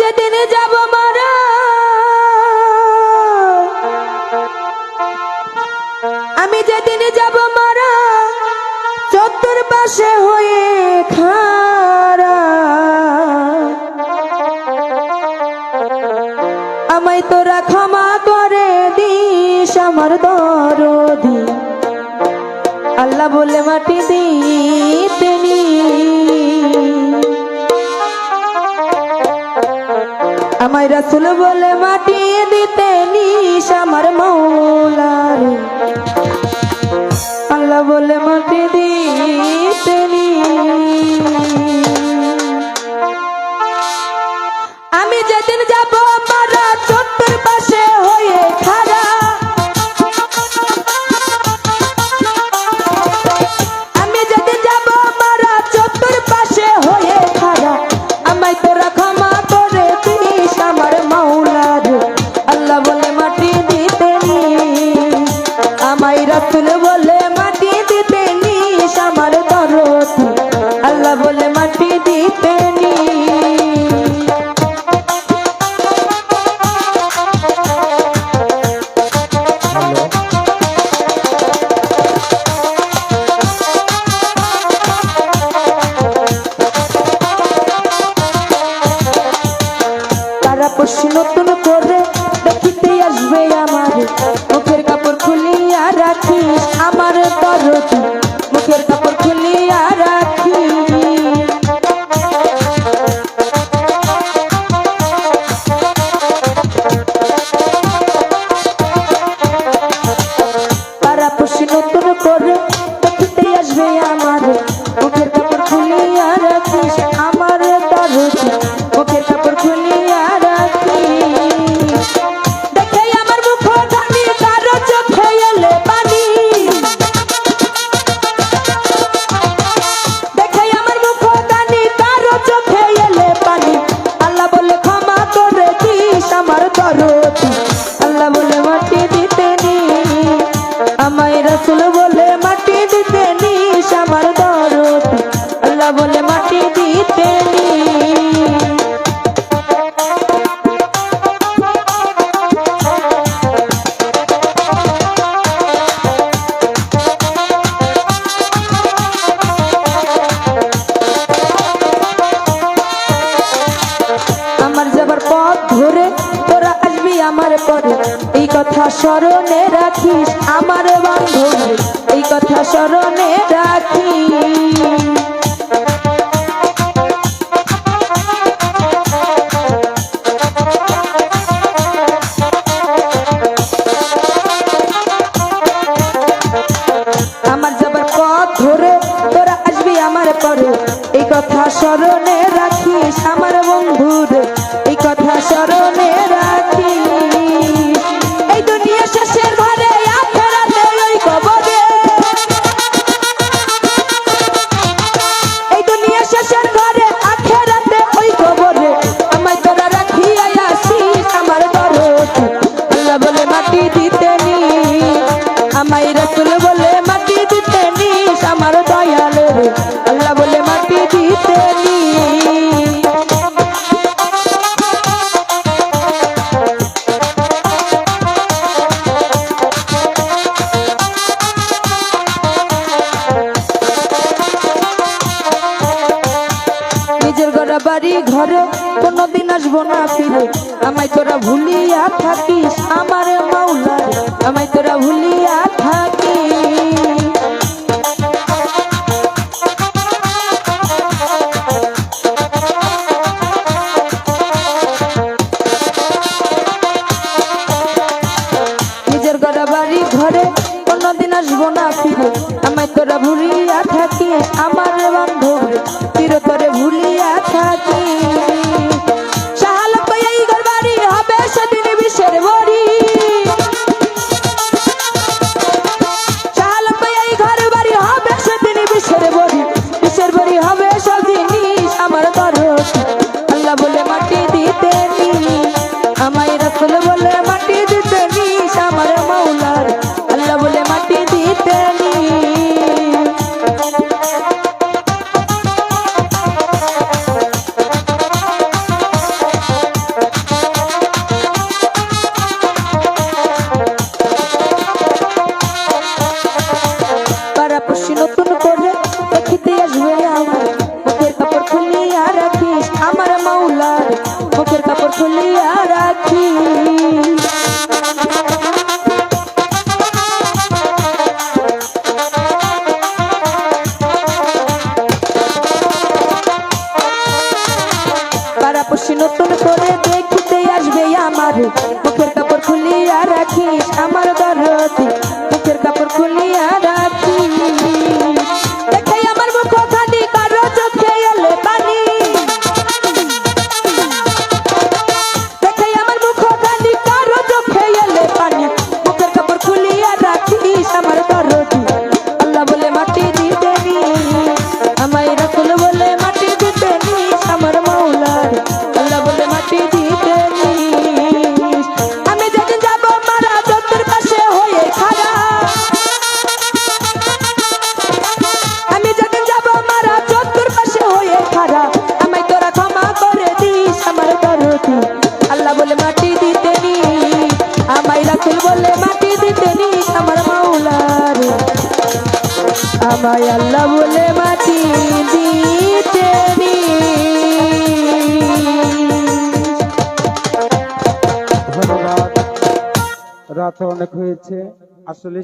যেদিন যাব মারা। আমি যেদিন যাব মারা, চতুর পাশে হয়ে খারা। আমায় তোরা ক্ষমা করে দিস আমার দরদি। আল্লাহ বলে মাটি দিতেনি আমার রসুল বলে মাটি দিতে নিশ আমার মৌলারে স্মরণে রাখিস আমার বান্ধব। এই কথা স্মরণে রাখিস। বাড়ি ঘরে কোনোদিন আসব না ফিরে। আমায় তোরা ভুলিয়া থাকিস, আমার মাওলায় আমায় তোরা ভুলিয়া থাকিস। ঘরে কোনোদিন আসব না ফিরে। আমায় তোরা ভুলিয়া থাকিস, আমার বান্ধব চিরতরে ভুলি বলে রাত অনেক হয়েছে। আসলে